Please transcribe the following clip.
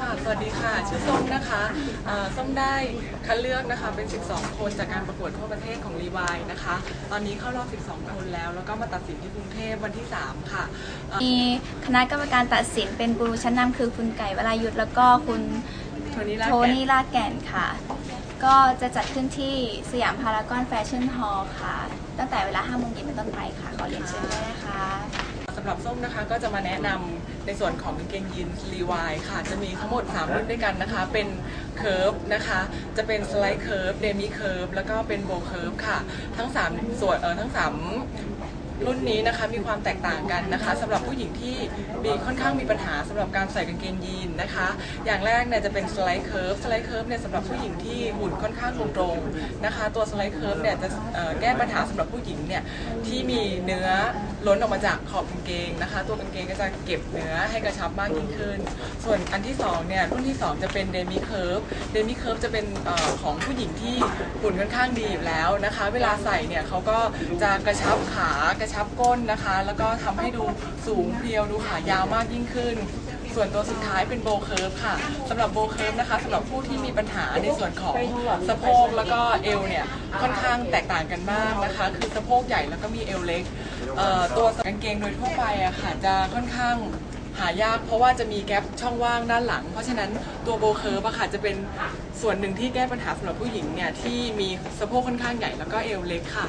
ค่ะ สวัสดีค่ะ ชื่อส้มนะคะเอ่อส้มได้คัดเลือกนะคะเป็น 12 คนจากการประกวดทั่วประเทศของรีวายนะคะ ตอนนี้เข้ารอบ 12 คนแล้ว แล้วก็มาตัดสินที่กรุงเทพวันที่ 3 ค่ะเอ่อมีคณะกรรมการตัดสินเป็นกูรูชั้นนำคือคุณไก่วรายุทธแล้วก็คุณโทนี่ลาโทแกนนี่ลาดแก่นค่ะ ก็จะจัดขึ้นที่สยามพารากอนแฟชั่นฮอลล์ค่ะ ตั้งแต่เวลา5โมงเย็นเป็นต้นไปค่ะ ขอเรียนเชิญได้นะคะสำ หรับส้มนะคะก็จะมาแนะนำในส่วนของกางเกงยีนส์รีวายค่ะ จะมีทั้งหมด 3 รุ่นด้วยกันนะคะ เป็นเคิร์ฟนะคะ จะเป็นสไลด์เคิร์ฟเดมิเคิร์ฟแล้วก็เป็นโบเคิร์ฟค่ะ ทั้ง 3 ส่วนเออทั้ง 3 รุ่นนี้นะคะมีความแตกต่างกันนะคะสำหรับผู้หญิงที่มีค่อนข้างมีปัญหาสำหรับการใส่กางเกงยีนนะคะ อย่างแรกเนี่ยจะเป็นสไลด์เคิร์ฟสไลด์เคิร์ฟเนี่ยสำหรับผู้หญิงที่หุ่นค่อนข้างตรงๆนะคะ ตัวสไลด์เคิร์ฟเนี่ยจะแก้ปัญหาสำหรับผู้หญิงเนี่ยที่มีเนื้อล้นออกมาจากขอบกางเกงนะคะ ตัวกางเกงก็จะเก็บเนื้อให้กระชับมากยิ่งขึ้น ส่วนอันที่สองเนี่ยรุ่นที่สองจะเป็นเดมิเคิร์ฟเดมิเคิร์ฟจะเป็นอของผู้หญิงที่หุ่นค่อนข้างดีอยู่แล้วนะคะ เวลาใส่เนี่ยเขาก็จะกระชับขากระชับก้นนะคะ แล้วก็ทำให้ดูสูงเพรียวดูขายาวมากยิ่งขึ้น ส่วนตัวสุดท้ายเป็นโบเคิร์ฟค่ะสำหรับโบเคิร์ฟนะคะสำหรับผู้ที่มีปัญหาในส่วนของสะโพกแล้วก็เอวเนี่ยค่อนข้างแตกต่างกันมากนะคะ คือสะโพกใหญ่แล้วก็มีเอวเล็กตัวกางเกงโดยทั่วไปอะค่ะจะค่อนข้างหายากเพราะว่าจะมีแกลบช่องว่างด้านหลัง เพราะฉะนั้นตัวโบเคิร์ฟอะค่ะจะเป็นส่วนหนึ่งที่แก้ปัญหาสำหรับผู้หญิงเนี่ยที่มีสะโพกค่อนข้างใหญ่แล้วก็เอวเล็กค่ะ